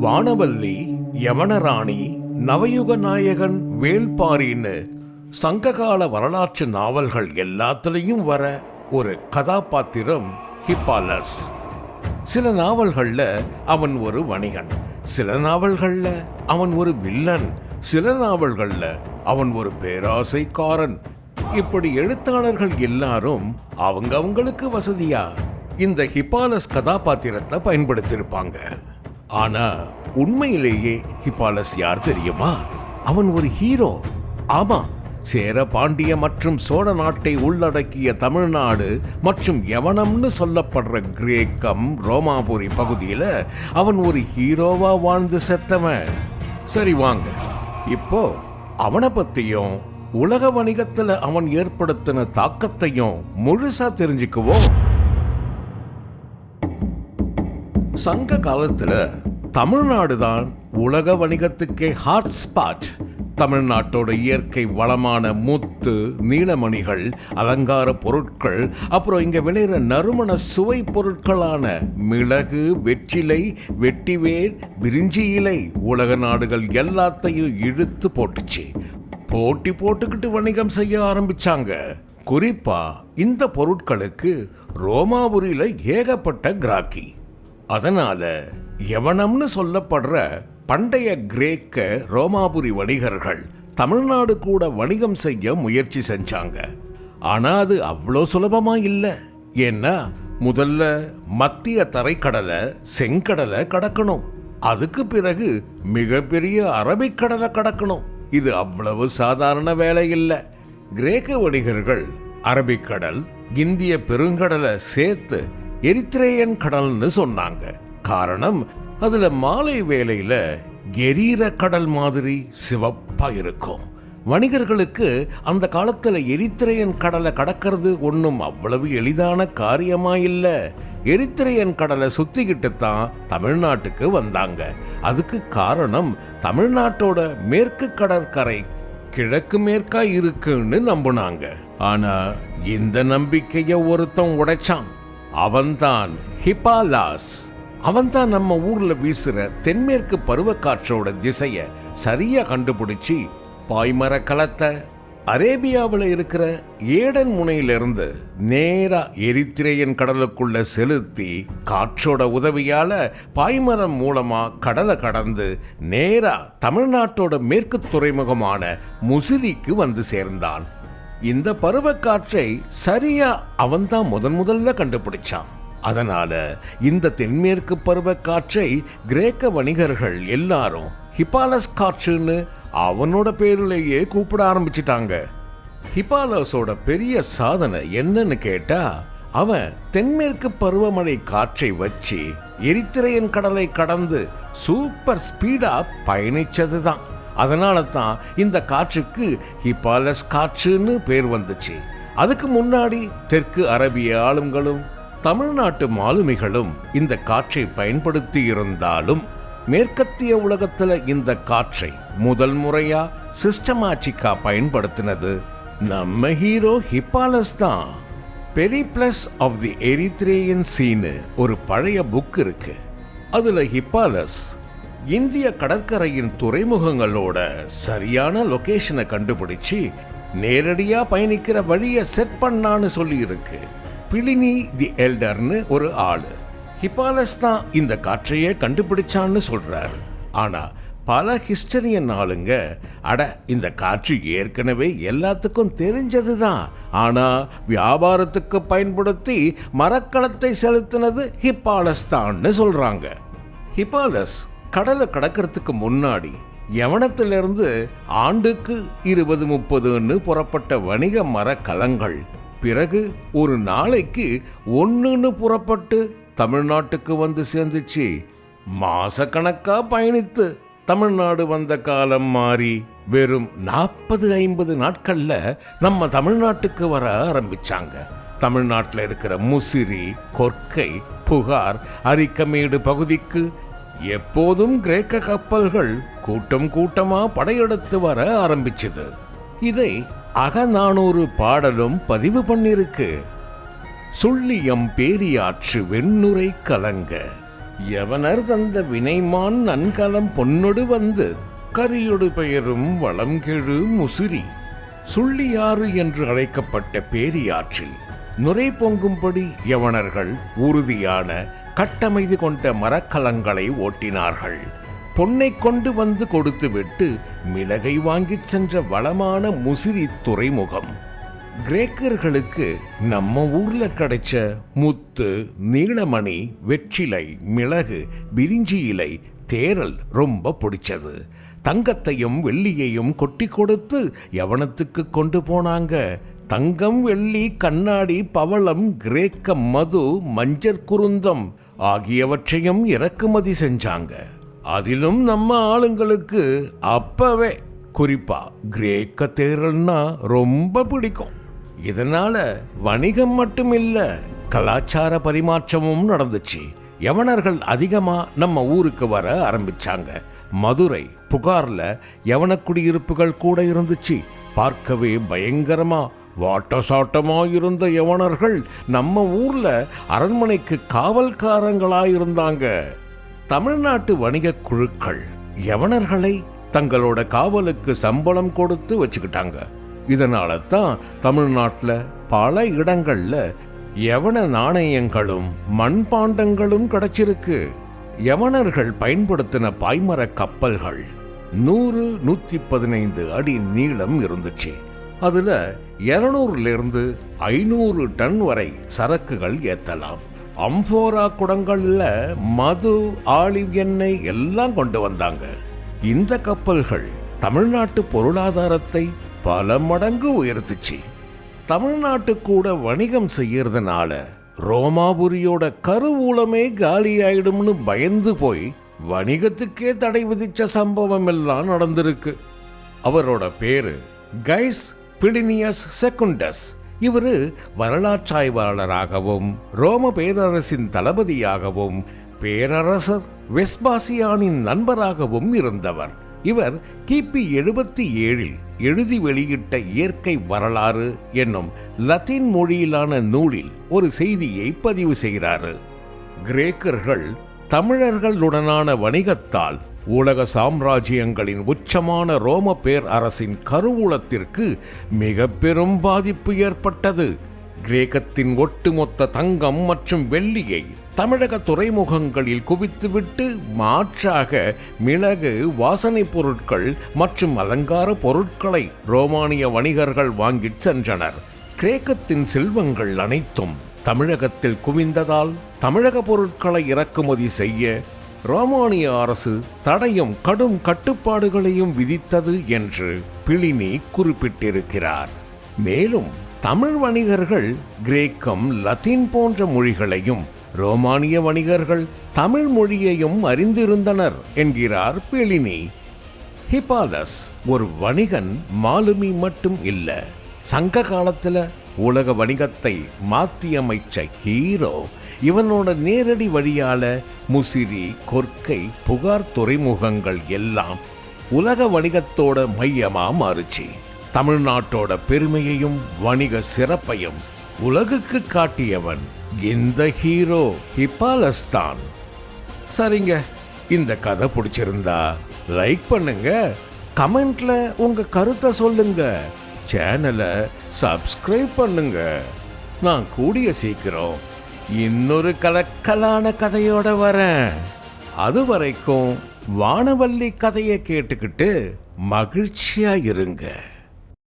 வானவல்லி யவனராணி நவயுக நாயகன் வேள்பாரின்னு சங்ககால வரலாற்று நாவல்கள் எல்லாத்துலேயும் வர ஒரு கதாபாத்திரம் ஹிப்பாலஸ். சில நாவல்களில் அவன் ஒரு வணிகன் சில நாவல்களில் அவன் ஒரு வில்லன் சில நாவல்களில் அவன் ஒரு பேராசைக்காரன். இப்படி எழுத்தாளர்கள் எல்லாரும் அவங்கவங்களுக்கு வசதியா இந்த ஹிப்பாலஸ் கதாபாத்திரத்தை பயன்படுத்தியிருப்பாங்க. ஆனா உண்மையிலேயே ஹிப்பாலஸ் யார் தெரியுமா? அவன் ஒரு ஹீரோ. ஆமா சேர பாண்டிய மற்றும் சோழ நாட்டை உள்ளடக்கிய தமிழ்நாடு மற்றும் யவனம்னு சொல்லப்படுற கிரேக்கம் ரோமாபுரி பகுதியில் அவன் ஒரு ஹீரோவா வாழ்ந்து செத்தவன். சரி வாங்க. இப்போ அவனை பத்தியும் உலக வணிகத்துல அவன் ஏற்படுத்தின தாக்கத்தையும் முழுசா தெரிஞ்சுக்குவோம். சங்க காலத்தில் தமிழ்நாடு தான் உலக வணிகத்துக்கே ஹாட் ஸ்பாட் தமிழ்நாட்டோட இயற்கை வளமான முத்து நீலமணிகள் அலங்கார பொருட்கள் அப்புறம் இங்கே விளையிற நறுமண சுவை பொருட்களான மிளகு வெற்றிலை வெட்டிவேர் விரிஞ்சி இலை உலக நாடுகள் எல்லாத்தையும் இழுத்து போட்டுச்சு. போட்டி போட்டுக்கிட்டு வணிகம் செய்ய ஆரம்பிச்சாங்க. குறிப்பா இந்த பொருட்களுக்கு ரோமாபுரியில் ஏகப்பட்ட கிராக்கி. அதனால யவனம்னு சொல்லப்படுற பண்டைய கிரேக்க ரோமாபுரி வணிகர்கள் தமிழ்நாடு கூட வணிகம் செய்ய முயற்சி செஞ்சாங்க. ஆனால் அது அவ்வளோ சுலபமாக இல்லை. ஏன்னா முதல்ல மத்திய தரைக்கடலை செங்கடலை கடக்கணும். அதுக்கு பிறகு மிகப்பெரிய அரபிக்கடலை கடக்கணும். இது அவ்வளவு சாதாரண வேலை இல்லை. கிரேக்க வணிகர்கள் அரபிக்கடல் இந்திய பெருங்கடலை சேர்த்து எரித்ரேயன் கடல்னு சொன்னாங்க. காரணம் அதுல மாலை வேளையில எரியிற கடல் மாதிரி சிவப்பா இருக்கும். வணிகர்களுக்கு அந்த காலத்துல எரித்திரையன் கடலை கடக்கிறது ஒன்றும் அவ்வளவு எளிதான காரியமா இல்ல. எரித்திரையன் கடலை சுத்திக்கிட்டு தான் தமிழ்நாட்டுக்கு வந்தாங்க. அதுக்கு காரணம் தமிழ்நாட்டோட மேற்கு கடற்கரை கிழக்கு மேற்கா இருக்குன்னு நம்புனாங்க. ஆனா இந்த நம்பிக்கைய ஒருத்தன் உடைச்சான். அவன்தான் ஹிபாலாஸ். அவன்தான் நம்ம ஊர்ல வீசுற தென்மேற்கு பருவக்காற்றோட திசைய சரியா கண்டுபிடிச்சி பாய்மர களத்தை அரேபியாவில் இருக்கிற ஏடன் முனையிலிருந்து நேரா எரித்திரேயன் கடலுக்குள்ள செலுத்தி காற்றோட உதவியால பாய்மரம் மூலமா கடலை கடந்து நேரா தமிழ்நாட்டோட மேற்கு துறைமுகமான முசிறிக்கு வந்து சேர்ந்தான். இந்த பருவக்காற்றை சரியா அவன்தான் முதன் முதல்ல கண்டுபிடிச்சான். அதனால இந்த தென்மேற்கு பருவக்காற்றை கிரேக்க வணிகர்கள் எல்லாரும் ஹிபாலஸ் காற்றுன்னு அவனோட பேரிலேயே கூப்பிட ஆரம்பிச்சிட்டாங்க. ஹிபாலஸோட பெரிய சாதனை என்னன்னு கேட்டா அவன் தென்மேற்கு பருவமழை காற்றை வச்சு எரித்திரையன் கடலை கடந்து சூப்பர் ஸ்பீடா பயணிச்சதுதான். அதனால தான் இந்த காற்றுக்கு ஹிப்பாலஸ் காற்றுன்னு பேர் வந்துச்சு. அதுக்கு முன்னாடி தெற்கு அரபிய ஆளுங்களும் தமிழ்நாட்டு மாலுமிகளும் இந்த காற்றை பயன்படுத்தி இருந்தாலும் மேற்கத்திய உலகத்தில் இந்த காற்றை முதல் முறையா சிஸ்டமாச்சிக்கா பயன்படுத்தினது நம்ம ஹீரோ ஹிப்பாலஸ் தான். பெரிப்ளஸ் ஆஃப் தி எரித்ரேயன் சீனு ஒரு பழைய புக் இருக்கு. அதுல ஹிப்பாலஸ் இந்திய கடற்கரையின் துறைமுகங்களோட சரியான லொகேஷனை கண்டுபிடிச்சு நேரடியாக பயணிக்கிற வழியை செட் பண்ணான்னு சொல்லியிருக்கு. பிளினி தி எல்டர்னு ஒரு ஆள். ஹிப்பாலஸ் தான் இந்த காற்றையே கண்டுபிடிச்சான்னு சொல்கிறார் ஆனால் பல ஹிஸ்டரியன் ஆளுங்க அட இந்த காற்று ஏற்கனவே எல்லாத்துக்கும் தெரிஞ்சது தான் ஆனால் வியாபாரத்துக்கு பயன்படுத்தி மரக்கலத்தை செலுத்தினது ஹிப்பாலஸ் தான்னு சொல்கிறாங்க ஹிப்பாலஸ் கடலை கடக்கிறதுக்கு முன்னாடி யவனத்திலிருந்து ஆண்டுக்கு இருபது முப்பதுன்னு புறப்பட்ட வணிக மரக்கலங்கள். பிறகு ஒரு நாளைக்கு ஒன்றுன்னு புறப்பட்டு தமிழ்நாட்டுக்கு வந்து சேர்ந்துச்சு. மாசக்கணக்கா பயணித்து தமிழ்நாடு வந்த காலம் மாறி வெறும் நாற்பது ஐம்பது நாட்களில் நம்ம தமிழ்நாட்டுக்கு வர ஆரம்பிச்சாங்க. தமிழ்நாட்டில் இருக்கிற முசிறி கொற்கை புகார் அரிக்கமேடு பகுதிக்கு எப்போதும் கிரேக்க கப்பல்கள் கூட்டம் கூட்டமா படையெடுத்து வர ஆரம்பிச்சது. இதை அகநானூறு பாடலும் பதிவு பண்ணிருக்கு. சுள்ளியம் பேரியாற்று வெண்ணுரை கலங்க. எவனர் தந்த வினைமான் நன்கலம் பொன்னொடு வந்து கரியொடு பெயரும் வளம்கெழு முசிறி. சுள்ளியாறு என்று அழைக்கப்பட்ட பேரியாற்றில் நுரை பொங்கும்படி யவனர்கள் உறுதியான கட்டமைது கொண்ட மரக்கலங்களை ஓட்டினார்கள். பொன்னை கொண்டு வந்து கொடுத்துவிட்டு மிளகை வாங்கிச் சென்ற வளமான முசிறி துறைமுகம். கிரேக்கர்களுக்கு நம்ம ஊர்ல கிடைச்ச முத்து நீலமணி வெற்றிலை மிளகு பிரிஞ்சி இலை தேரல் ரொம்ப பிடிச்சது. தங்கத்தையும் வெள்ளியையும் கொட்டி கொடுத்து யவனத்துக்கு கொண்டு போனாங்க. தங்கம் வெள்ளி கண்ணாடி பவளம் கிரேக்க மது மஞ்சர் குருந்தம் ஆகியவற்றையும் இறக்குமதி செஞ்சாங்க. அதிலும் நம்ம ஆளுங்களுக்கு அப்பவே குறிப்பா கிரேக்க தேரல்னா ரொம்ப பிடிக்கும். இதனால வணிகம் மட்டும் இல்ல கலாச்சார பரிமாற்றமும் நடந்துச்சு. யவனர்கள் அதிகமா நம்ம ஊருக்கு வர ஆரம்பிச்சாங்க. மதுரை புகார்ல யவன குடியிருப்புகள் கூட இருந்துச்சு. பார்க்கவே பயங்கரமா வாட்ட இருந்த யவனர்கள் நம்ம ஊர்ல அரண்மனைக்கு காவல்காரங்களாயிருந்தாங்க. தமிழ்நாட்டு வணிகக் குழுக்கள் யவனர்களை தங்களோட காவலுக்கு சம்பளம் கொடுத்து வச்சுக்கிட்டாங்க. இதனால தான் தமிழ்நாட்டில் பல இடங்கள்ல யவன நாணயங்களும் மண்பாண்டங்களும் கிடைச்சிருக்கு. யவனர்கள் பயன்படுத்தின பாய்மர கப்பல்கள் நூறு நூற்றி பதினைந்து அடி நீளம் இருந்துச்சு. அதில் இரநூறுலேருந்து ஐநூறு டன் வரை சரக்குகள் ஏற்றலாம் அம்போரா குடங்களில் மது ஆலிவ் எண்ணெய் எல்லாம் கொண்டு வந்தாங்க. இந்த கப்பல்கள் தமிழ்நாட்டு பொருளாதாரத்தை பல மடங்கு உயர்த்துச்சு. தமிழ்நாட்டு கூட வணிகம் செய்யறதுனால ரோமாபுரியோட கருவூலமே காலியாயிடும்னு பயந்து போய் வணிகத்துக்கே தடை விதிச்ச சம்பவம் எல்லாம் நடந்திருக்கு. அவரோட பேரு கைஸ் பிளினியஸ் செகுண்டஸ் இவரு வரலாற்றாய்வாளராகவும் ரோம பேரரசின் தளபதியாகவும் பேரரசர் வெஸ்பாசியானின் நண்பராகவும் இருந்தவர். இவர் கிபி எழுபத்தி ஏழில் எழுதி வெளியிட்ட இயற்கை வரலாறு என்னும் லத்தீன் மொழியிலான நூலில் ஒரு செய்தியை பதிவு செய்கிறாரு. கிரேக்கர்கள் தமிழர்களுடனான வணிகத்தால் உலக சாம்ராஜ்யங்களின் உச்சமான ரோம பேர் அரசின் கருவூலத்திற்கு மிக பெரும் பாதிப்பு ஏற்பட்டது. கிரேக்கத்தின் ஒட்டுமொத்த தங்கம் மற்றும் வெள்ளியை தமிழக துறைமுகங்களில் குவித்துவிட்டு மாற்றாக மிளகு வாசனைப் பொருட்கள் மற்றும் அலங்கார பொருட்களை ரோமானிய வணிகர்கள் வாங்கிச் சென்றனர். கிரேக்கத்தின் செல்வங்கள் அனைத்தும் தமிழகத்தில் குவிந்ததால் தமிழக பொருட்களை இறக்குமதி செய்ய ரோமானிய அரசு தடையும் கடும் கட்டுப்பாடுகளையும் விதித்தது என்று பிளினி குறிப்பிட்டிருக்கிறார். மேலும் தமிழ் வணிகர்கள் கிரேக்கம் லத்தீன் போன்ற மொழிகளையும் ரோமானிய வணிகர்கள் தமிழ் மொழியையும் அறிந்திருந்தனர் என்கிறார் பிளினி. ஹிபாலஸ் ஒரு வணிகன் மாலுமி மட்டும் இல்ல சங்க காலத்தில் உலக வணிகத்தை மாற்றியமைச்ச ஹீரோ இவனோட நேரடி வழியால் முசிறி கொர்க்கை புகார் துறைமுகங்கள் எல்லாம் உலக வணிகத்தோட மையமாக மாறுச்சு. தமிழ்நாட்டோட பெருமையையும் வணிக சிறப்பையும் உலகுக்கு காட்டியவன் இந்த ஹீரோ ஹிப்பாலஸ் தான் சரிங்க இந்த கதை பிடிச்சிருந்தா லைக் பண்ணுங்க கமெண்ட்ல உங்க கருத்தை சொல்லுங்க சேனலை சப்ஸ்கிரைப் பண்ணுங்க. நான் கூடிய சீக்கிரம் இன்னொரு கலக்கலான கதையோட வரேன். அது வரைக்கும் வானவல்லி கதையை கேட்டுக்கிட்டு மகிழ்ச்சியா இருங்க.